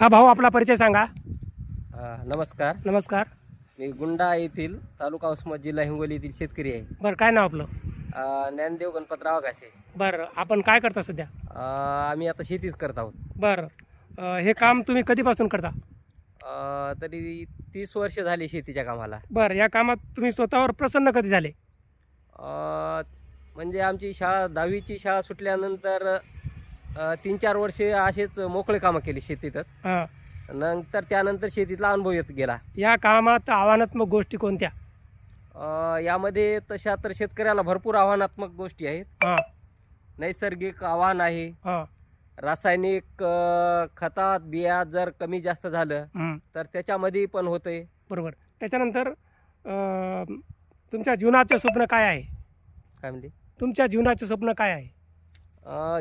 हा भाऊ आपला परिचय सांगा. नमस्कार. नमस्कार. मी गुंडा येथील तालुका उस्मत जिल्हा हिंगोली येथील शेतकरी आहे. बरं काय नाव आपलं? अ, ज्ञानदेव गणपतराव घासे. बरं आपण काय करता सध्या? अ, आम्ही आता शेतीच करत आहोत. बरं. अं, हे काम तुम्ही कधीपासून करता? अ, तरी तीस वर्ष झाली शेतीच्या कामाला. बरं या कामात तुम्ही स्वतःवर प्रसन्न कधी झाले? अ, म्हणजे आमची शाळा दहावीची शाळा सुटल्यानंतर तीन चार वर्षे असेच मोकळे कामं केली शेतीतच. हां. नंतर त्यानंतर शेतीतला अनुभव येत गेला. या कामात आव्हानात्मक गोष्टी कोणत्या? अ, यामध्ये तशा तर शेतकऱ्याला भरपूर आव्हानात्मक गोष्टी आहेत. हां. नैसर्गिक आव्हान आहे. हां. रासायनिक अ, खतात बिया जर कमी जास्त झालं तर त्याच्यामध्ये पण होतंय. बरोबर. त्याच्यानंतर अं, तुमच्या जीवनाचं स्वप्न काय आहे? काय म्हणते तुमच्या जीवनाचं स्वप्न काय आहे?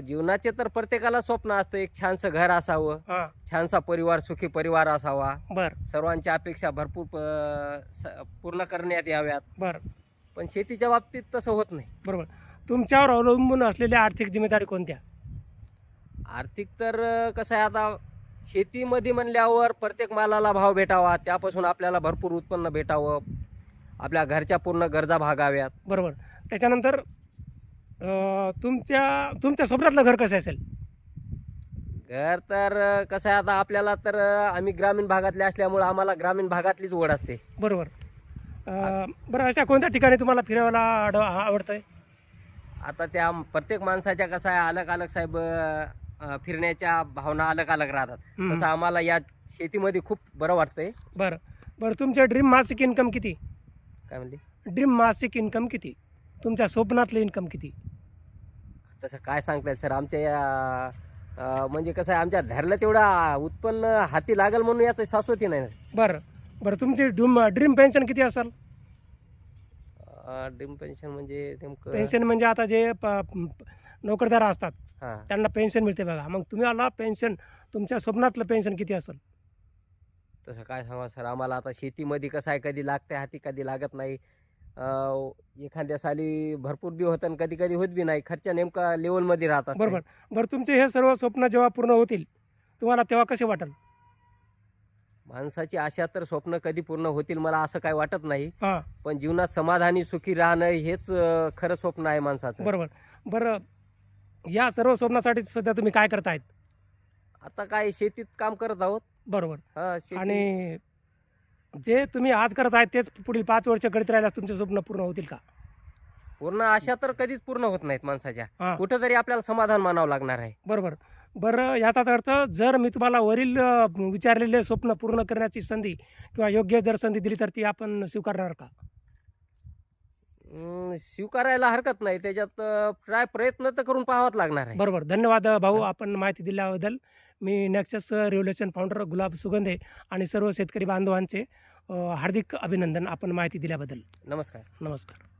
जीवनाचे तर प्रत्येकाला स्वप्न असतं एक छानसं घर असावं हां. छानसा परिवार सुखी परिवार असावा. बरं. सर्वांच्या अपेक्षा भरपूर प- स- पूर्ण करण्यात याव्यात. बरं. पण शेतीच्या बाबतीत तसं होत नाही. बरोबर. तुमच्यावर अवलंबून असलेल्या आर्थिक जिम्मेदारी कोणत्या? आर्थिक तर अ, कसं आहे आता शेतीमध्ये म्हणल्यावर प्रत्येक मालाला भाव भेटावा त्यापासून आपल्याला भरपूर उत्पन्न भेटावं आपल्या घरच्या पूर्ण गरजा भागाव्यात. बरोबर. त्याच्यानंतर तुमच्या तुमच्या स्वप्नातलं घर कसं असेल? घर तर कसं आहे आता आपल्याला तर आम्ही ग्रामीण भागातले असल्यामुळे आम्हाला ग्रामीण भागातलीच ओढ असते. बरोबर. अं, बरं अशा कोणत्या ठिकाणी तुम्हाला फिरायला आड आवडतंय? आता त्या प्रत्येक माणसाच्या कसं आहे अलग अलग साहेब अ, फिरण्याच्या भावना अलग अलग राहतात. हम्म. तसं आम्हाला या शेतीमध्ये खूप बरं वाटतंय. बरं. बरं तुमच्या ड्रीम मासिक इन्कम किती? काय म्हणले? ड्रीम मासिक इन्कम किती? तुमच्या स्वप्नातलं इन्कम किती? तसं काय सांगता येईल सर? आमच्या या म्हणजे कसं आहे आमच्या धरलं तेवढा उत्पन्न हाती लागल म्हणून याचं शाश्वती नाही बरं. बरं तुमची ड्रीम ड्रीम पेन्शन किती असेल? ड्रीम पेन्शन म्हणजे नेमकं पेन्शन म्हणजे आता जे प- नोकरदार असतात हां. त्यांना पेन्शन मिळते बघा. मग तुम्हाला पेन्शन तुमच्या स्वप्नातलं पेन्शन किती असेल? तसं काय सांगा सर? आम्हाला आता शेतीमध्ये कसं आहे कधी लागते हाती कधी लागत नाही. एखाद्या साली भरपूर बी होतं आणि कधी कधी होत बी नाही. खर्च नेमका लेवलमध्ये राहत असते. बरोबर. बरं तुमचे हे सर्व स्वप्न जेव्हा पूर्ण होतील तुम्हाला तेव्हा कसे वाटेल? माणसाची आशा तर स्वप्न कधी पूर्ण होतील मला असं काय वाटत नाही. हां. पण जीवनात समाधानी सुखी राहणं हेच अं, खरं स्वप्न आहे माणसाचं. बरोबर. बरं या सर्व स्वप्नासाठी सध्या तुम्ही काय करतायत? आता काय शेतीत काम करत आहोत. बरोबर. हा शेती. आणि जे तुम्ही आज करत आहेत तेच पुढील पाच वर्ष करीत राहिल्यास तुमचे स्वप्न पूर्ण होतील का? पूर्ण आशा तर कधीच पूर्ण होत नाहीत माणसाच्या. हां. कुठंतरी आपल्याला समाधान मानावं लागणार आहे. बरोबर. बरं याचाच अर्थ जर मी तुम्हाला वरील अ, विचारलेले स्वप्न पूर्ण करण्याची संधी किंवा योग्य जर संधी दिली तर ती आपण स्वीकारणार का? अं, स्वीकारायला हरकत नाही. त्याच्यात अं, ट्राय प्रयत्न तर करून पाहावाच लागणार आहे. बरोबर. धन्यवाद भाऊ. आपण माहिती दिल्याबद्दल. मी Nexus Revolution founder Gulab Sugandhe आणि सर्व शेतकरी बांधवांचे हार्दिक अभिनंदन आपण माहिती दिल्याबद्दल. नमस्कार. नमस्कार.